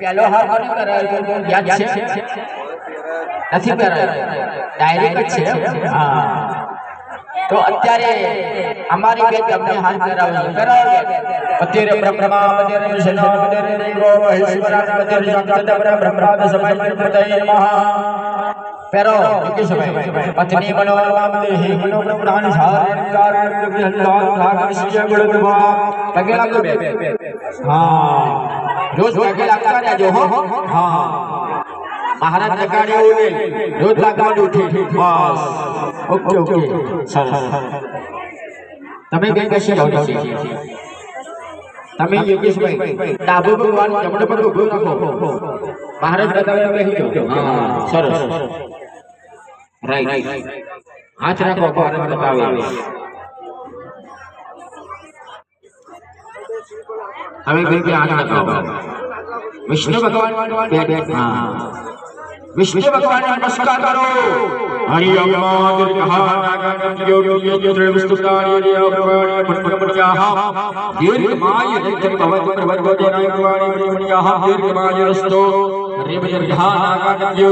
પેલો હાર કોને કરાયો યાદ છે નથી કરાયો ડાયરેક્ટ જ છે હા તો અત્યારે અમારી બેન તમને હાથ કરાવી કરાવો અત્યારે બ્રહ્મા અત્યારે વિષ્ણુ અત્યારે દેવો મહેશ્વરા અત્યારે જગત બ્રહ્મા સમય પતય નમઃ pero કે સમય પત્ની બનો નામ દેહી બનો પ્રાણ સાર નિકાર વિહંકાર ભાગ શિય ગુણ પ્રભા પગે લાગો બે હા રોજ પગે લાગતા રહેજો હો હા મહારાજ જગાડ્યું નહીં રોજ લાગવાનું ઉઠી બસ ઓકે ઓકે સરસ તમે કઈ કશે રહો છો તમે યોગેશભાઈ ડાબો ભગવાન જમણો પર ઉભો રાખો મહારાજ બતાવે તમે બેસી જાઓ હા સરસ રાઈટ હાથ રાખો મહારાજ બતાવે હવે કઈ કે હાથ રાખો વિષ્ણુ ભગવાન બે બે હા વિષ્ણુ ભગવાન નમસ્કાર કરો હરિ ઓમ દીર્ઘા નાગમ યોગી યોગી વિષ્ણુકારી હરિ ઓમ ભગવાન દીર્ઘમાય નિત્ય ભવત પ્રવદ્યો જનાય ભગવાન દીર્ઘમાય રસ્તો હરિ દીર્ઘા નાગમ